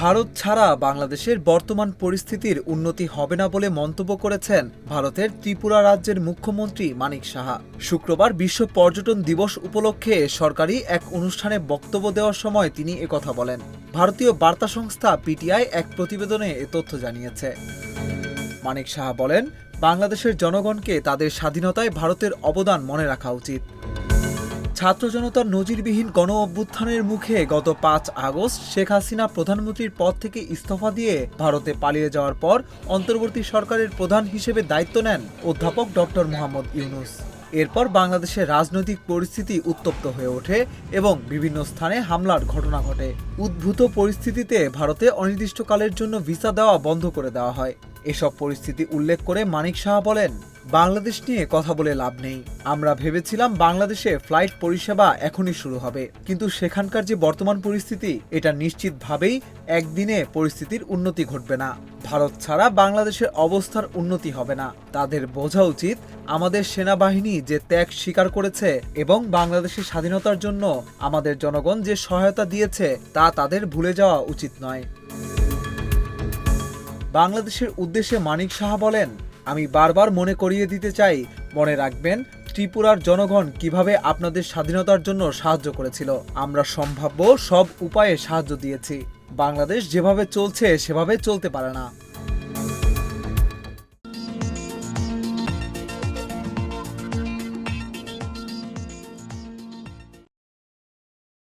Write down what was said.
ভারত ছাড়া বাংলাদেশের বর্তমান পরিস্থিতির উন্নতি হবে না বলে মন্তব্য করেছেন ভারতের ত্রিপুরা রাজ্যের মুখ্যমন্ত্রী মানিক সাহা। শুক্রবার বিশ্ব পর্যটন দিবস উপলক্ষে সরকারি এক অনুষ্ঠানে বক্তব্য দেওয়ার সময় তিনি একথা বলেন। ভারতীয় বার্তা সংস্থা পিটিআই এক প্রতিবেদনে এ তথ্য জানিয়েছে। মানিক সাহা বলেন, বাংলাদেশের জনগণকে তাদের স্বাধীনতায় ভারতের অবদান মনে রাখা উচিত। ছাত্র জনতার নজিরবিহীন গণ অভ্যুত্থানের মুখে গত পাঁচ আগস্ট শেখ হাসিনা প্রধানমন্ত্রীর পদ থেকে ইস্তফা দিয়ে ভারতে পালিয়ে যাওয়ার পর অন্তর্বর্তী সরকারের প্রধান হিসেবে দায়িত্ব নেন অধ্যাপক ডক্টর মোহাম্মদ ইউনুস। এরপর বাংলাদেশের রাজনৈতিক পরিস্থিতি উত্তপ্ত হয়ে ওঠে এবং বিভিন্ন স্থানে হামলার ঘটনা ঘটে। উদ্ভূত পরিস্থিতিতে ভারতে অনির্দিষ্টকালের জন্য ভিসা দেওয়া বন্ধ করে দেওয়া হয়। এসব পরিস্থিতি উল্লেখ করে মানিক শাহ বলেন বাংলাদেশ নিয়ে কথা বলে লাভ নেই। আমরা ভেবেছিলাম বাংলাদেশে ফ্লাইট পরিষেবা এখনই শুরু হবে। কিন্তু সেখানকার যে বর্তমান পরিস্থিতি, এটা নিশ্চিতভাবেই একদিনে পরিস্থিতির উন্নতি ঘটবে না। ভারত ছাড়া বাংলাদেশের অবস্থার উন্নতি হবে না। তাদের বোঝা উচিত আমাদের সেনাবাহিনী যে ত্যাগ স্বীকার করেছে এবং বাংলাদেশের স্বাধীনতার জন্য আমাদের জনগণ যে সহায়তা দিয়েছে, তা তাদের ভুলে যাওয়া উচিত নয়। বাংলাদেশের উদ্দেশ্যে মানিক সাহা বলেন আমি বারবার মনে করিয়ে দিতে চাই। মনে রাখবেন, ত্রিপুরার জনগণ কীভাবে আপনাদের স্বাধীনতার জন্য সাহায্য করেছিল, আমরা সম্ভাব্য সব উপায়ে সাহায্য দিয়েছি। বাংলাদেশ যেভাবে চলছে, সেভাবে চলতে পারে না।